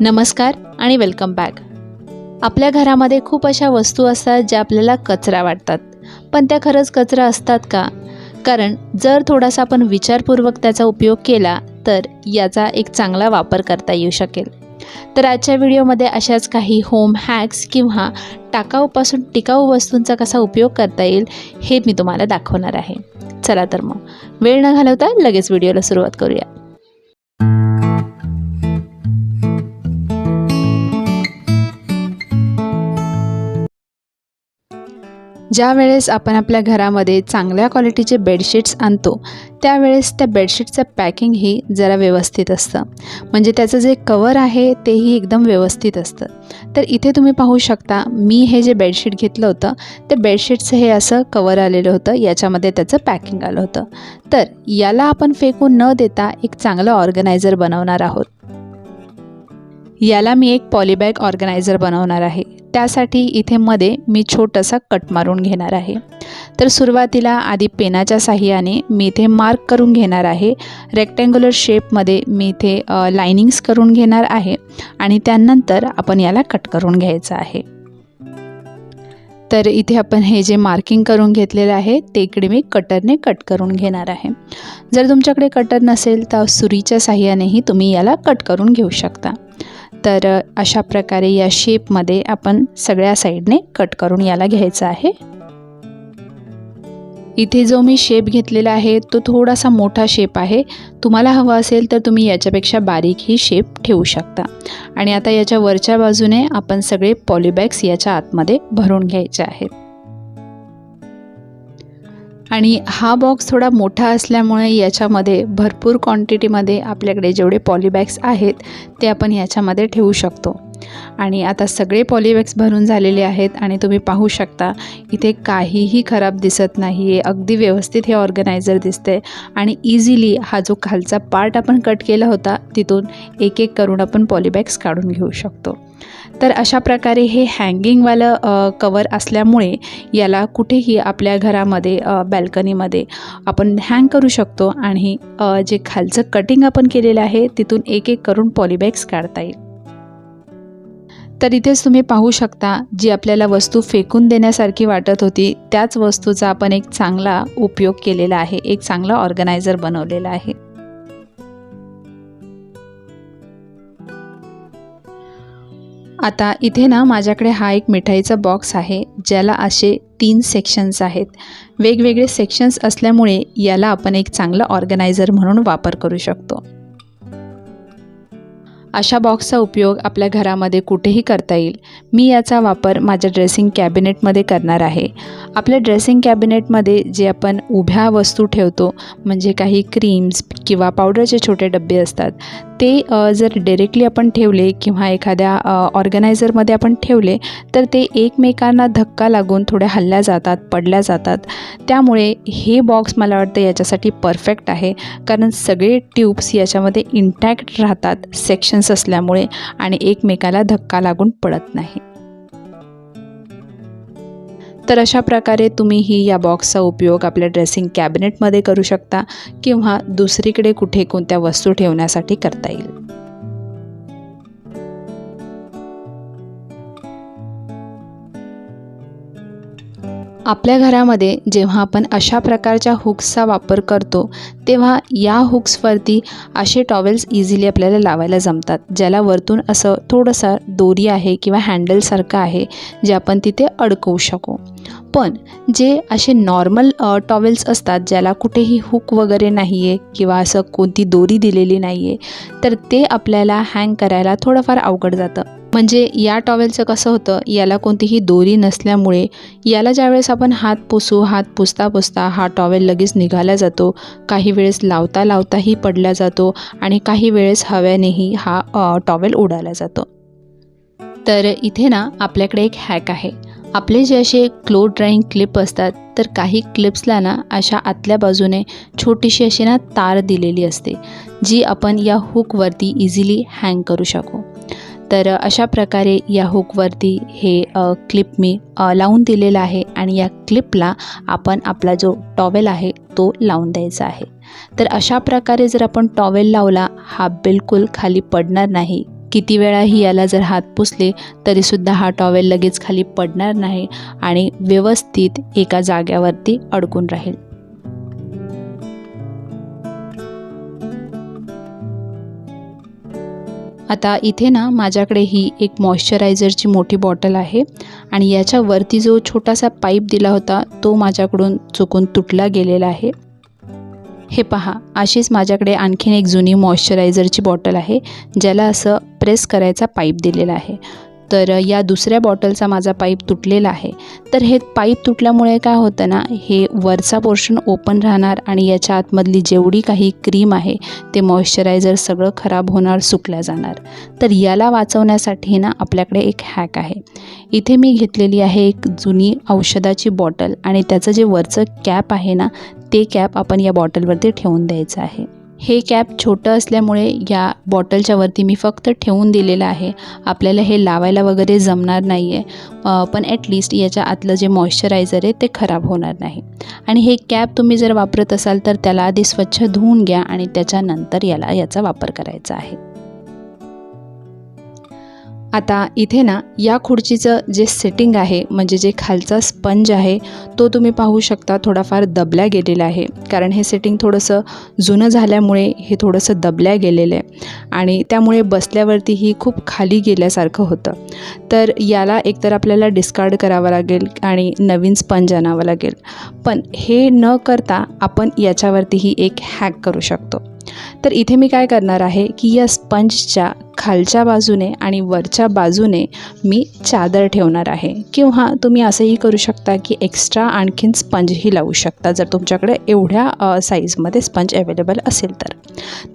नमस्कार आणि welcome back आपल्या घरामध्ये खूप अशा वस्तू असतात ज्या आपल्याला कचरा वाटतात. पण त्या खरंच कचरा असतात का? कारण जर थोडासा आपण विचारपूर्वक त्याचा उपयोग केला तर याचा एक चांगला वापर करता येऊ शकेल. तर आजच्या व्हिडिओमध्ये अशाच काही होम हॅक्स किंवा टाकाऊपासून टिकाऊ वस्तूंचा कसा उपयोग करता येईल हे मी तुम्हाला दाखवणार आहे. चला तर मग वेळ न घालवता लगेच व्हिडिओला सुरुवात करूया. ज्या वेळेस आपण आपल्या घरामध्ये चांगल्या क्वालिटीचे बेडशीट्स आणतो त्यावेळेस त्या बेडशीटचं पॅकिंगही जरा व्यवस्थित असतं. म्हणजे त्याचं जे कवर आहे तेही एकदम व्यवस्थित असतं. तर इथे तुम्ही पाहू शकता मी हे जे बेडशीट घेतलं होतं ते बेडशीटचं हे असं कवर आलेलं होतं याच्यामध्ये त्याचं पॅकिंग आलं होतं. तर याला आपण फेकून न देता एक चांगलं ऑर्गनायझर बनवणार आहोत. याला मी एक पॉलीबॅग ऑर्गनायझर बनवणार आहे. त्यासाठी इथे मध्ये मी छोटासा कट मारून घेणार आहे. तर सुरुवातीला आधी पेनाच्या साह्याने मी इथे मार्क करून घेणार आहे. रेक्टँग्युलर शेपमध्ये मी इथे लाइनिंग्स करून घेणार आहे आणि त्यानंतर आपण याला कट करून घ्यायचं आहे. तर इथे आपण हे जे मार्किंग करून घेतलेलं आहे ते इकडे मी कटरने कट करून घेणार आहे. जर तुमच्याकडे कटर नसेल तर सुरीच्या साह्यानेही तुम्ही याला कट करून घेऊ शकता. तर अशा प्रकारे या शेपमध्ये आपण सगळ्या साईडने कट करून याला घ्यायचं आहे. इथे जो मी शेप घेतलेला आहे तो थोडासा मोठा शेप आहे. तुम्हाला हवा असेल तर तुम्ही याच्यापेक्षा बारीक ही शेप ठेवू शकता. आणि आता याच्या वरच्या बाजूने आपण सगळे पॉलीबॅग्स याच्या आतमध्ये भरून घ्यायचे आहेत. आणि हा बॉक्स थोडा मोठा असल्यामुळे याच्यामध्ये भरपूर क्वांटिटीमध्ये आपल्याकडे जेवढे पॉलीबॅग्स आहेत ते आपण याच्यामध्ये ठेवू शकतो. आणि आता सगळे पॉलिवॅक्स भरून झालेले आहेत आणि तुम्ही पाहू शकता इथे काहीही खराब दिसत नाही आहे अगदी व्यवस्थित हे ऑर्गनायझर दिसते आणि इझिली हा जो खालचा पार्ट आपण कट केला होता तिथून एक एक करून आपण पॉलिबॅग्स काढून घेऊ शकतो. तर अशा प्रकारे हे हँगिंगवालं कवर असल्यामुळे याला कुठेही आपल्या घरामध्ये बॅल्कनीमध्ये आपण हँग करू शकतो आणि जे खालचं कटिंग आपण केलेलं आहे तिथून एक एक करून पॉलिबॅग्स काढता येईल. तर इथेच तुम्ही पाहू शकता जी आपल्याला वस्तू फेकून देण्यासारखी वाटत होती त्याच वस्तूचा आपण एक चांगला उपयोग केलेला आहे एक चांगला ऑर्गनायझर बनवलेला आहे. आता इथे ना माझ्याकडे हा एक मिठाईचा बॉक्स आहे ज्याला असे तीन सेक्शन्स आहेत. वेगवेगळे सेक्शन्स असल्यामुळे याला आपण एक चांगला ऑर्गनायझर म्हणून वापर करू शकतो. अशा बॉक्सचा उपयोग आपल्या घरामध्ये कुठेही करता येईल. मी याचा वापर माझ्या ड्रेसिंग कॅबिनेटमध्ये करणार आहे. आपल्या ड्रेसिंग कॅबिनेटमध्ये जे आपण उभ्या वस्तू ठेवतो म्हणजे काही क्रीम्स किंवा पावडरचे छोटे डबे असतात ते जर डिरेक्टली आपण ठेवले किंवा एखाद्या ऑर्गनायझरमध्ये आपण ठेवले तर ते एकमेकांना धक्का लागून थोड्या हल्ल्या जातात पडल्या जातात. त्यामुळे हे बॉक्स मला वाटतं याच्यासाठी परफेक्ट आहे. कारण सगळे ट्यूब्स याच्यामध्ये इंटॅक्ट राहतात सेक्शन्स असल्यामुळे आणि एकमेकाला धक्का लागून पडत नाही. तर अशा प्रकारे तुम्हीही या बॉक्सचा उपयोग आपल्या ड्रेसिंग कॅबिनेटमध्ये करू शकता किंवा दुसरीकडे कुठे कोणत्या वस्तू ठेवण्यासाठी करता येईल. आपल्या घरामध्ये जेव्हा आपण अशा प्रकारच्या हुक्सचा वापर करतो तेव्हा या हुक्सवरती असे टॉवेल्स इझिली आपल्याला लावायला जमतात ज्याला वरतून असं थोडंसं दोरी आहे किंवा हँडलसारखं आहे जे आपण तिथे अडकवू शकू. पण जे असे नॉर्मल टॉवेल्स असतात ज्याला कुठेही हुक वगैरे नाही आहे किंवा असं कोणती दोरी दिलेली नाही आहे तर ते आपल्याला हँग करायला थोडंफार अवघड जातं. म्हणजे या टॉवेलचं कसं होतं याला कोणतीही दोरी नसल्यामुळे याला ज्यावेळेस आपण हात पुसू हात पुसता पुसता हा टॉवेल लगेच निघाला जातो. काही वेळेस लावता लावताही पडला जातो आणि काही वेळेस हव्यानेही हा टॉवेल उडाला जातो. तर इथे ना आपल्याकडे एक हॅक आहे. आपले जे असे क्लो ड्राईंग क्लिप असतात तर काही क्लिप्सला ना अशा आतल्या बाजूने छोटीशी अशी ना तार दिलेली असते जी आपण या हुकवरती इझिली हँग करू शकू. तर अशा प्रकारे या हुकवरती हे क्लिप मी लावून दिलेलं आहे आणि या क्लिपला आपण आपला जो टॉवेल आहे तो लावून द्यायचा आहे. तर अशा प्रकारे जर आपण टॉवेल लावला हा बिलकुल खाली पडणार नाही. किती वेळाही याला जर हात पुसले तरीसुद्धा हा टॉवेल लगेच खाली पडणार नाही आणि व्यवस्थित एका जाग्यावरती अडकून राहील. आता इथे ना माझ्याकडे ही एक मॉइश्चरायझरची मोठी बॉटल आहे आणि याच्यावरती जो छोटासा पाईप दिला होता तो माझ्याकडून चुकून तुटला गेलेला आहे. हे पहा अशीच माझ्याकडे आणखीन एक जुनी मॉइश्चरायझरची बॉटल आहे ज्याला असं प्रेस करायचा पाईप दिलेला आहे. तर या दुसऱ्या बॉटलचा माझा पाईप तुटलेला आहे. तर हे पाईप तुटल्यामुळे काय होतं ना हे वरचा पोर्शन ओपन राहणार आणि याच्या आतमधली जेवढी काही क्रीम आहे ते मॉइश्चरायझर सगळं खराब होणार सुकल्या जाणार. तर याला वाचवण्यासाठी ना आपल्याकडे एक हॅक आहे. इथे मी घेतलेली आहे एक जुनी औषधाची बॉटल आणि त्याचं जे वरचं कॅप आहे ना ते कॅप आपण या बॉटलवरती ठेवून द्यायचं आहे. हे कॅप छोटं असल्यामुळे या बॉटलच्या वरती मी फक्त ठेवून दिलेलं आहे. आपल्याला हे लावायला वगैरे जमणार नाही आहे पण ॲटलिस्ट याच्या आतलं जे मॉइश्चरायझर आहे ते खराब होणार नाही. आणि हे कॅप तुम्ही जर वापरत असाल तर त्याला आधी स्वच्छ धुवून घ्या आणि त्याच्यानंतर याला याचा वापर करायचा आहे. आता इथे ना या खुर्चीचं जे सेटिंग आहे म्हणजे जे खालचा स्पंज आहे तो तुम्ही पाहू शकता थोडाफार दबल्या गेलेला आहे. कारण हे सेटिंग थोडंसं जुनं झाल्यामुळे हे थोडंसं दबल्या गेलेलं आहे. आणि त्यामुळे बसल्यावरती ही खूप खाली गेल्यासारखं होतं. तर याला एकतर आपल्याला डिस्कार्ड करावं लागेल आणि नवीन स्पंज आणावं लागेल. पण हे न करता आपण याच्यावरतीही एक हॅक करू शकतो. तर इथे मी काय करणार आहे की या स्पंजच्या खालच्या बाजूने आणि वरच्या बाजूने मी चादर ठेवणार आहे. किंवा तुम्ही असंही करू शकता की एक्स्ट्रा आणखीन स्पंजही लावू शकता जर तुमच्याकडे एवढ्या साईजमध्ये स्पंज अवेलेबल असेल तर.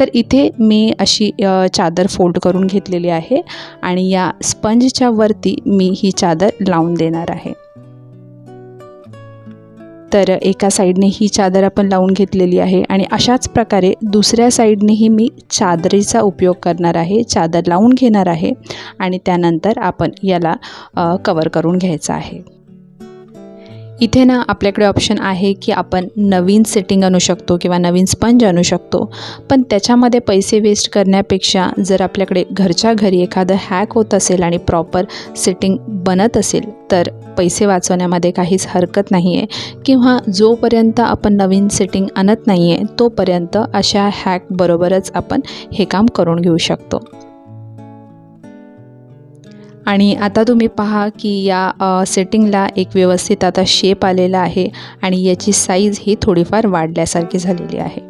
तर इथे मी अशी चादर फोल्ड करून घेतलेली आहे आणि या स्पंजच्या वरती मी ही चादर लावून देणार आहे. तर एका साईडने ही चादर आपण लावून घेतलेली आहे आणि अशाच प्रकारे दुसऱ्या साईडनेही मी चादरीचा उपयोग करणार आहे चादर लावून घेणार आहे आणि त्यानंतर आपण याला कवर करून घ्यायचं आहे. इथे ना आपल्याकडे ऑप्शन आहे की आपण नवीन सेटिंग आणू शकतो किंवा नवीन स्पंज आणू शकतो. पण त्याच्यामध्ये पैसे वेस्ट करण्यापेक्षा जर आपल्याकडे घरच्या घरी एखादं हॅक होत असेल आणि प्रॉपर सेटिंग बनत असेल तर पैसे वाचवण्यामध्ये काहीच हरकत नाही आहे किंवा जोपर्यंत आपण नवीन सेटिंग आणत नाही आहे तोपर्यंत अशा हॅकबरोबरच आपण हे काम करून घेऊ शकतो. आणि आता तुम्ही पहा की या सेटिंगला एक व्यवस्थित आता शेप आलेला आहे आणि याची साईज ही थोडीफार वाढल्यासारखी झालेली आहे.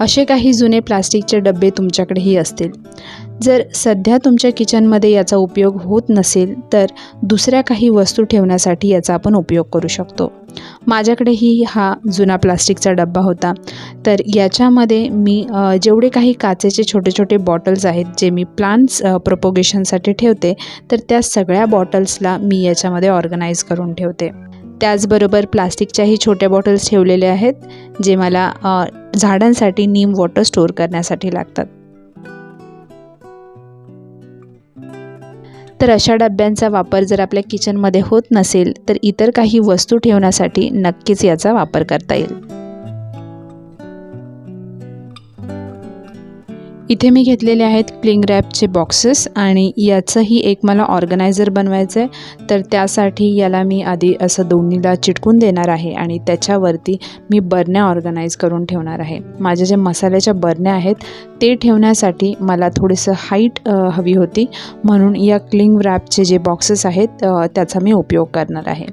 असे काही जुने प्लास्टिकचे डबे तुमच्याकडेही असतील. जर सध्या तुमच्या किचनमध्ये याचा उपयोग होत नसेल तर दुसऱ्या काही वस्तू ठेवण्यासाठी याचा आपण उपयोग करू शकतो. माझ्याकडेही हा जुना प्लास्टिकचा डब्बा होता. तर याच्यामध्ये मी जेवढे काही काचेचे छोटे छोटे बॉटल्स आहेत जे मी प्लांट्स प्रोपोगेशनसाठी ठेवते तर त्या सगळ्या बॉटल्सला मी याच्यामध्ये ऑर्गनाईज करून ठेवते. त्याचबरोबर प्लास्टिकच्याही छोट्या बॉटल्स ठेवलेल्या आहेत जे मला झाडांसाठी नीम वॉटर स्टोअर करण्यासाठी लागतात. तर अशा डब्यांचा वापर जर आपल्या किचनमध्ये होत नसेल तर इतर काही वस्तू ठेवण्यासाठी नक्कीच याचा वापर करता येईल. इथे मी घेतलेले आहेत क्लिंग रॅपचे बॉक्सेस आणि याचंही एक मला ऑर्गनायझर बनवायचं आहे तर त्यासाठी याला मी आधी असं दोन्हीला चिटकून देणार आहे आणि त्याच्यावरती मी बरण्या ऑर्गनाईज करून ठेवणार आहे. माझ्या ज्या मसाल्याच्या बरण्या आहेत ते ठेवण्यासाठी मला थोडंसं हाईट हवी होती. म्हणून या क्लिंग रॅपचे जे बॉक्सेस आहेत त्याचा मी उपयोग करणार आहे.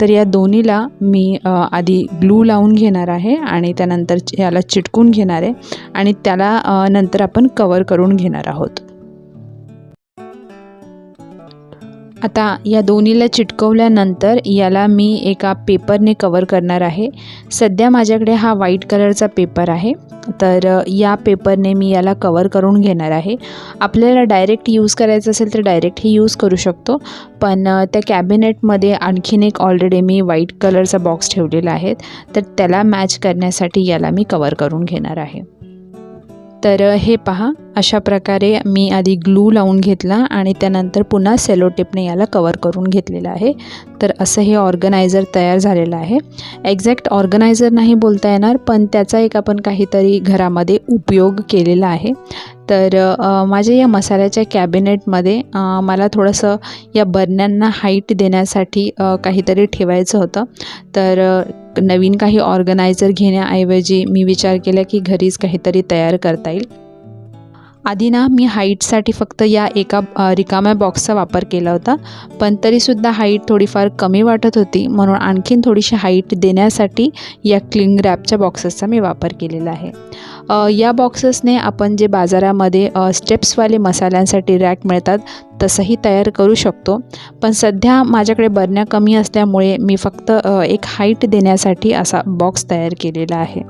तर या दोन्हीला मी आधी ग्लू लावून घेणार आहे आणि त्यानंतर याला चिटकून घेणार आहे. आणि त्याला नंतर आपण कवर करून घेणार आहोत. आता या दोन्हीला चिटकवल्यानंतर याला मी एका पेपरने कवर करणार आहे. सध्या माझ्याकडे हा व्हाईट कलरचा पेपर आहे. तर या पेपरने मी याला कवर करून घेणार आहे. आपल्याला डायरेक्ट यूज करायचं असेल तर डायरेक्टही यूज करू शकतो. पण त्या कॅबिनेटमध्ये आणखीन एक ऑलरेडी मी व्हाईट कलरचा बॉक्स ठेवलेला आहे. तर त्याला मॅच करण्यासाठी याला मी कवर करून घेणार आहे. तर हे पहा अशा प्रकारे मी आधी ग्लू लावून घेतला आणि त्यानंतर पुन्हा सेलो टेपने याला कवर करून घेतलेलं आहे. तर असं हे ऑर्गनायझर तयार झालेलं आहे. एक्झॅक्ट ऑर्गनायझर नाही बोलता येणार पण त्याचा एक आपण काहीतरी घरामध्ये उपयोग केलेला आहे. तर माझ्या या मसाल्याच्या कॅबिनेटमध्ये मला थोडंसं या बरण्यांना हाईट देण्यासाठी काहीतरी ठेवायचं होतं. तर नवीन काही ऑर्गनायझर घेण्याऐवजी मी विचार केला की घरीच काहीतरी तयार करता येईल. आधी ना मी हाईटसाठी फक्त या एका रिकाम्या बॉक्सचा वापर केला होता. पण तरीसुद्धा हाईट थोडीफार कमी वाटत होती म्हणून आणखीन थोडीशी हाईट देण्यासाठी या क्लिंग रॅपच्या बॉक्सेसचा मी वापर केलेला आहे. या बॉक्सेसने आपण जे बाजारामध्ये स्टेप्सवाले मसाल्यांसाठी रॅक मिळतात तसंही तयार करू शकतो. पण सध्या माझ्याकडे बरण्या कमी असल्यामुळे मी फक्त एक हाईट देण्यासाठी असा बॉक्स तयार केलेला आहे.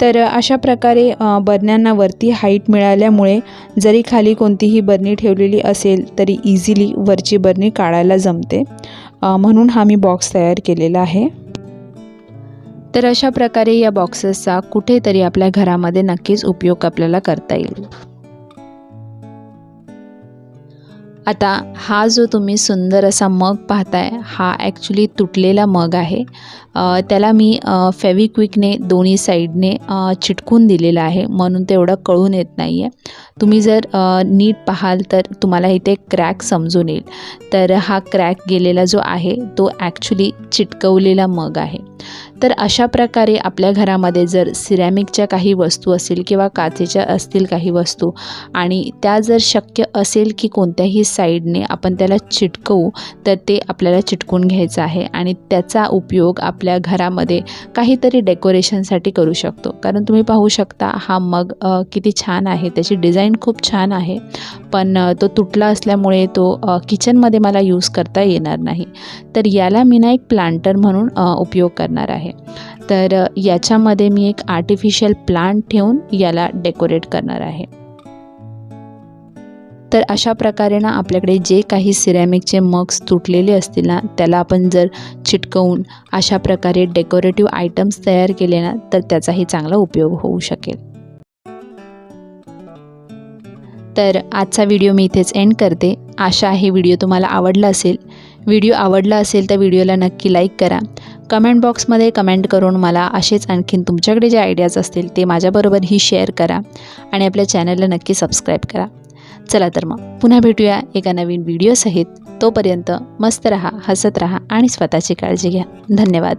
तर अशा प्रकारे बरण्यांना वरती हाईट मिळाल्यामुळे जरी खाली कोणतीही बरणी ठेवलेली असेल तरी इझिली वरची बरणी काढायला जमते. म्हणून हा मी बॉक्स तयार केलेला आहे. तर अशा प्रकारे या बॉक्सेसचा कुठेतरी आपल्या घरामध्ये नक्कीच उपयोग आपल्याला करता येईल. आता हा जो तुम्ही सुंदर असा मग पाहताय हा ॲक्च्युली तुटलेला मग आहे. त्याला मी फेविक्विकने दोन्ही साईडने चिटकून दिलेला आहे. म्हणून तेवढं कळून येत नाही आहे तुम्ही जर नीट पाहाल तर तुम्हाला इथे क्रॅक समजून येईल. तर हा क्रॅक गेलेला जो आहे तो ॲक्च्युली चिटकवलेला मग आहे. तर अशा प्रकारे आपल्या घरामध्ये जर सिरॅमिकच्या काही वस्तू असतील किंवा काचेच्या असतील काही वस्तू आणि त्या जर शक्य असेल की कोणत्याही साईडने आपण त्याला चिटकवू तर ते आपल्याला चिटकून घ्यायचं आहे आणि त्याचा उपयोग आपल्या घरामध्ये काहीतरी डेकोरेशनसाठी करू शकतो. कारण तुम्ही पाहू शकता हा मग किती छान आहे. त्याची डिझाईन खूप छान आहे. पण तो तुटला असल्यामुळे तो किचनमध्ये मला यूज करता येणार नाही. तर याला मी ना एक प्लांटर म्हणून उपयोग करणार आहे. तर याच्यामध्ये मी एक आर्टिफिशियल प्लांट ठेवून याला डेकोरेट करणार आहे. तर अशा प्रकारे ना आपल्याकडे जे काही सिरॅमिकचे मग्स तुटलेले असतील ना त्याला आपण जर चिटकवून अशा प्रकारे डेकोरेटिव्ह आयटम्स तयार केले ना तर त्याचाही चांगला उपयोग होऊ शकेल. तर आजचा व्हिडिओ मी इथेच एंड करते. आशा आहे व्हिडिओ तुम्हाला आवडला असेल. व्हिडिओ आवडला असेल तर व्हिडिओला नक्की लाईक करा. कमेंट बॉक्समध्ये कमेंट करून मला असेच आणखीन तुमच्याकडे जे आयडियाज असतील ते माझ्याबरोबरही शेअर करा आणि आपल्या चॅनलला नक्की सबस्क्राईब करा. चला तर मग पुन्हा भेटूया एका नवीन व्हिडिओसहित तोपर्यंत मस्त रहा हसत रहा आणि स्वतःची काळजी घ्या. धन्यवाद.